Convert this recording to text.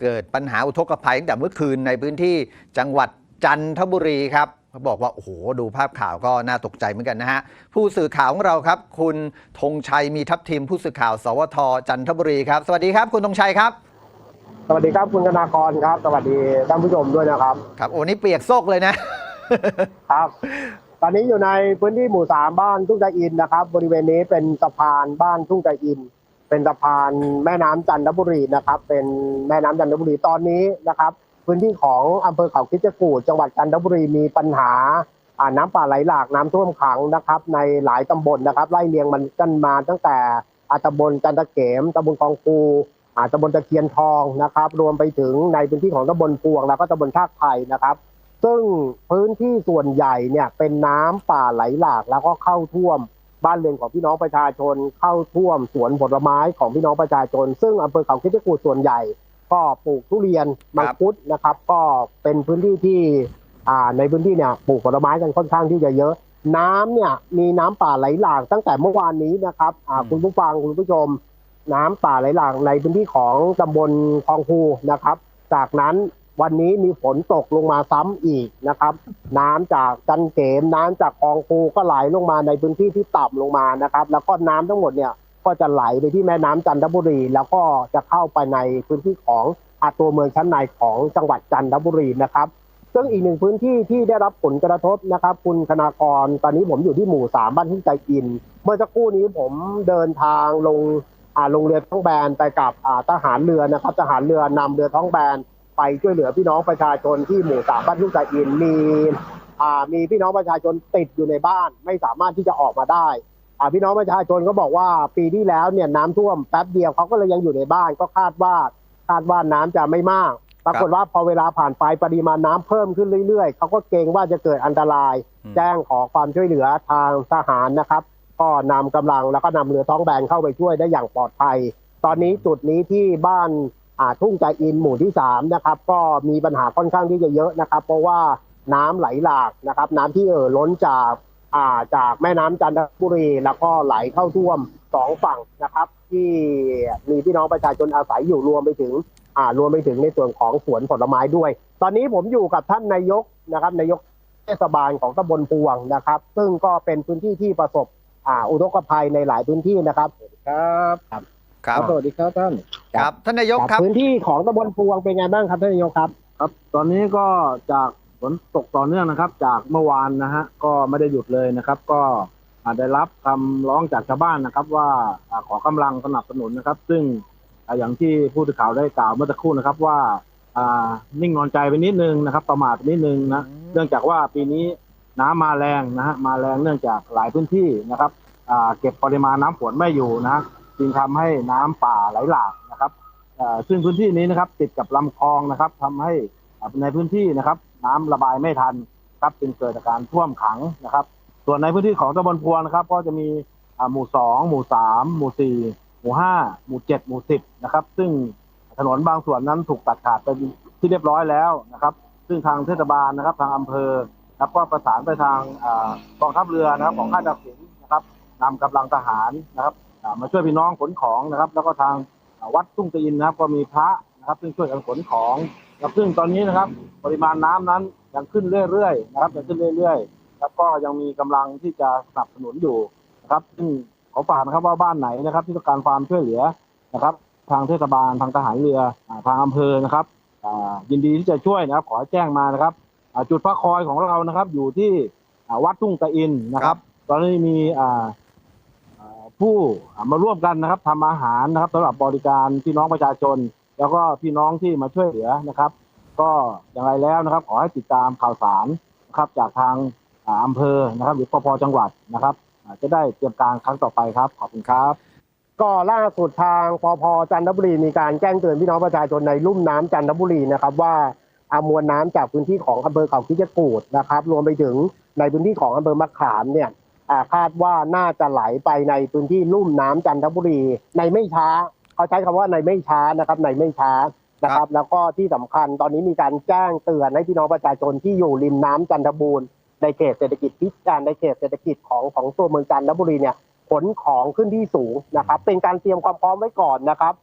เกิดปัญหาอุทกภัยตั้งแต่เมื่อคืนในพื้นที่จังหวัดจันทบุรีครับเขาบอกว่าโอ้โหดูภาพข่าวก็น่าตกใจเหมือนกันนะฮะผู้สื่อข่าวของเราครับ คุณธงชัยมีทัพทีมผู้สื่อข่าว สวทจันทบุรีครับสวัสดีครับ คุณธงชัยครับสวัสดีครับคุณธนากรครับ สวัสดีท่านผู้ชมด้วยนะครับ ครับโอ้นี่เปียกโซกเลยนะ ครับ ตอนนี้อยู่ในพื้นที่หมู่สามบ้านทุ่งใจอินนะครับ บริเวณนี้เป็นสะพานบ้านทุ่งใจอิน เป็นสะพานแม่น้ำจันทบุรีนะครับ เป็นแม่น้ำจันทบุรีตอนนี้นะครับ พื้นที่ของอำเภอเขาคิดจกูฏจังหวัดจันทบุรีมีปัญหาน้ำป่าไหลหลากน้ำท่วมขังนะครับ ในหลายตำบลนะครับ ไล่เลียงมันกันมาตั้งแต่ตำบลจันทเกมตำบลคลองคูตำบลตะเคียนทองนะครับ รวมไปถึงในพื้นที่ของตำบลพวง แล้วก็ตำบลท่าไทยนะครับ ซึ่งพื้นที่ส่วนใหญ่เนี่ยเป็นน้ำป่าไหลหลากแล้วก็เข้าท่วม บ้านเรือนของพี่น้องประชาชนเข้าท่วมสวนผลไม้ของพี่น้องประชาชน ซึ่งอำเภอเขาคิดจกูส่วนใหญ่ ก็ปลูกทุเรียนมังคุดนะครับ ก็เป็นพื้นที่ที่อ่าในพื้นที่เนี่ยปลูกผลไม้กันค่อนข้างที่จะเยอะ น้ำเนี่ยมีน้ำป่าไหลหลากตั้งแต่เมื่อวานนี้นะครับอ่าคุณผู้ฟังคุณผู้ชม น้ำป่าไหลหลากในพื้นที่ของตำบลคลองภูนะครับ จากนั้น วันนี้มีฝนตกลงมาซ้ำอีกนะครับ น้ำจากจันเกม น้ำจากคลองภูก็ไหลลงมาในพื้นที่ที่ต่ำลงมานะครับ แล้วก็น้ำทั้งหมดเนี่ยก็จะไหลไปที่แม่น้ำจันทบุรี แล้วก็จะเข้าไปในพื้นที่ของอาตัวเมืองชั้นในของจังหวัดจันทบุรีนะครับ ซึ่งอีกหนึ่งพื้นที่ที่ได้รับผลกระทบนะครับ คุณคณากรตอนนี้ผมอยู่ที่หมู่สามบ้านทุ่งใจกิน เมื่อสักครู่นี้ผมเดินทางลงอ่าลงเรือท้องแบนไปกับอ่าทหารเรือนะครับทหารเรือนำเรือท้องแบน ไปช่วยเหลือพี่น้องประชาชนที่หมู่สามบ้านทุ่งใจอินมีอ่ามีพี่น้องประชาชนติดอยู่ในบ้านไม่สามารถที่จะออกมาได้อ่าพี่น้องประชาชนก็บอกว่าปีที่แล้วเนี่ยน้ำท่วมแป๊บเดียวเขาก็เลยยังอยู่ในบ้านก็คาดว่าคาดว่าน้ำจะไม่มาก ปรากฏว่าพอเวลาผ่านไปปริมาณน้ำเพิ่มขึ้นเรื่อยๆเขาก็เกรงว่าจะเกิดอันตรายอืมแจ้งขอความช่วยเหลือทางทหารนะครับ ก็นำกำลังแล้วก็นำเรือท้องแบนเข้าไปช่วยได้อย่างปลอดภัย ตอนนี้จุดนี้ที่บ้านอ่า ทุ่งใจอินหมู่ที่สามนะครับ ก็มีปัญหาค่อนข้างที่จะเยอะนะครับ เพราะว่าน้ำไหลหลากนะครับ น้ำที่เอ่อล้นจากอ่าจากแม่น้ำจันทบุรี แล้วก็ไหลเข้าท่วมสองฝั่งนะครับ ที่มีพี่น้องประชาชนอาศัยอยู่รวมไปถึงอ่ารวมไปถึงในส่วนของสวนผลไม้ด้วย ตอนนี้ผมอยู่กับท่านนายกนะครับนายกเทศบาลของตำบลพวงนะครับ ซึ่งก็เป็นพื้นที่ที่ประสบอ่าอุทกภัยในหลายพื้นที่นะครับครับ ครับสวัสดีครับท่านครับท่านนายกครับพื้นที่ของตำบลพวงเป็นไงบ้างครับท่านนายกครับ ครับ ตอนนี้ก็จากฝนตกต่อเนื่องนะครับ จากเมื่อวานนะฮะก็ไม่ได้หยุดเลยนะครับ ก็อ่าได้รับคำร้องจากชาวบ้านนะครับ ว่าอ่าขอกำลังสนับสนุนนะครับ ซึ่งอ่าอย่างที่ผู้สื่อข่าวได้กล่าวเมื่อสักครู่นะครับว่าอ่านิ่งนอนใจไปนิดนึงนะครับ ประมาทไปนิดนึงนะอืมเนื่องจากว่าปีนี้น้ำมาแรงนะฮะมาแรงเนื่องจากหลายพื้นที่นะครับอ่าเก็บปริมาณน้ำฝนไม่อยู่นะฮะ จึงทำให้น้ำป่าไหลหลากนะครับซึ่งพื้นที่นี้นะครับ ติดกับลำคลองนะครับทำให้ในพื้นที่นะครับ น้ำระบายไม่ทันครับจึงเกิดอาการท่วมขังนะครับ ส่วนในพื้นที่ของตำบลพวงนะครับ ก็จะมีหมู่สองหมู่สามหมู่สี่หมู่ห้าหมู่เจ็ดหมู่สิบนะครับ ซึ่งถนนบางส่วนนั้นถูกตัดขาดไปที่เรียบร้อยแล้วนะครับ ซึ่งทางเทศบาลนะครับ ทางอำเภอแล้วก็ประสานไปทางกองทัพเรือนะครับ ของค่ายดับสินนะครับนำกำลังทหารนะครับ มาช่วยพี่น้องขนของนะครับ แล้วก็ทางวัดตุ้งตีนนะครับ ก็มีพระนะครับ ซึ่งช่วยกันขนของครับซึ่งตอนนี้นะครับ ปริมาณน้ำนั้นยังขึ้นเรื่อยๆนะครับยังขึ้นเรื่อยๆแล้วก็ยังมีกำลังที่จะสนับสนุนอยู่นะครับซึ่งขอฝากนะครับว่าบ้านไหนนะครับ ที่ต้องการความช่วยเหลือนะครับ ทางเทศบาลทางทหารเรือทางอำเภอนะครับยินดีที่จะช่วยนะครับ ขอแจ้งมานะครับจุดพักคอยของเรานะครับ อยู่ที่วัดทุ่งตะอินนะครับ ตอนนี้มีอ่า ผู้มาร่วมกันนะครับทำอาหารนะครับสำหรับบริการพี่น้องประชาชน แล้วก็พี่น้องที่มาช่วยเหลือนะครับ ก็อย่างไรแล้วนะครับ ขอให้ติดตามข่าวสารนะครับจากทางอำเภอนะครับ หรือปภจังหวัดนะครับ จะได้เตรียมการครั้งต่อไปครับขอบคุณครับ ก็ล่าสุดทางปพจันทบุรีมีการแจ้งเตือนพี่น้องประชาชนในลุ่มน้ำจันทบุรีนะครับว่าอามวลน้ำจากพื้นที่ของอำเภอเขาคิจกูดนะครับ รวมไปถึงในพื้นที่ของอำเภอมะขามเนี่ย คาดว่าน่าจะไหลไปในพื้นที่ลุ่มน้ำจันทบุรี ในไม่ช้า เขาใช้คำว่าในไม่ช้านะครับ ในไม่ช้านะครับ แล้วก็ที่สำคัญตอนนี้มีการแจ้งเตือนให้พี่น้องประชาชนที่อยู่ริมน้ำจันทบูรณ์ในเขตเศรษฐกิจพิการในเขตเศรษฐกิจของของตัวเมืองจันทบุรีเนี่ยขนของขึ้นที่สูงนะครับ เป็นการเตรียมความพร้อมไว้ก่อนนะครับ